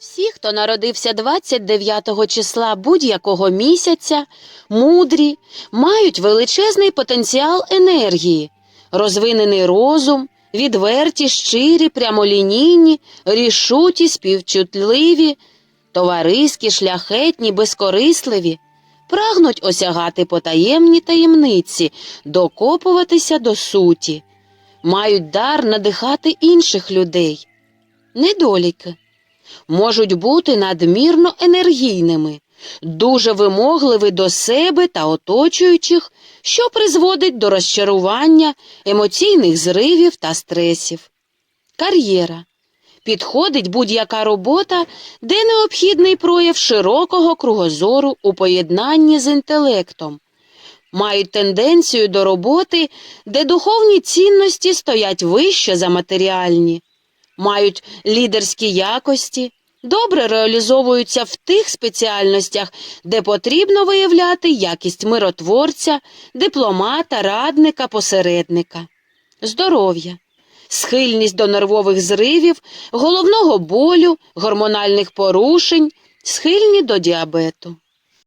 Всі, хто народився 29 числа будь-якого місяця, мудрі, мають величезний потенціал енергії, розвинений розум, відверті, щирі, прямолінійні, рішуті, співчутливі, товариські, шляхетні, безкорисливі, прагнуть осягати потаємні таємниці, докопуватися до суті, мають дар надихати інших людей. Недоліки можуть бути надмірно енергійними, дуже вимогливі до себе та оточуючих, що призводить до розчарування, емоційних зривів та стресів. Кар'єра. Підходить будь-яка робота, де необхідний прояв широкого кругозору у поєднанні з інтелектом. Мають тенденцію до роботи, де духовні цінності стоять вище за матеріальні мають лідерські якості, добре реалізовуються в тих спеціальностях, де потрібно виявляти якість миротворця, дипломата, радника, посередника, здоров'я, схильність до нервових зривів, головного болю, гормональних порушень, схильні до діабету.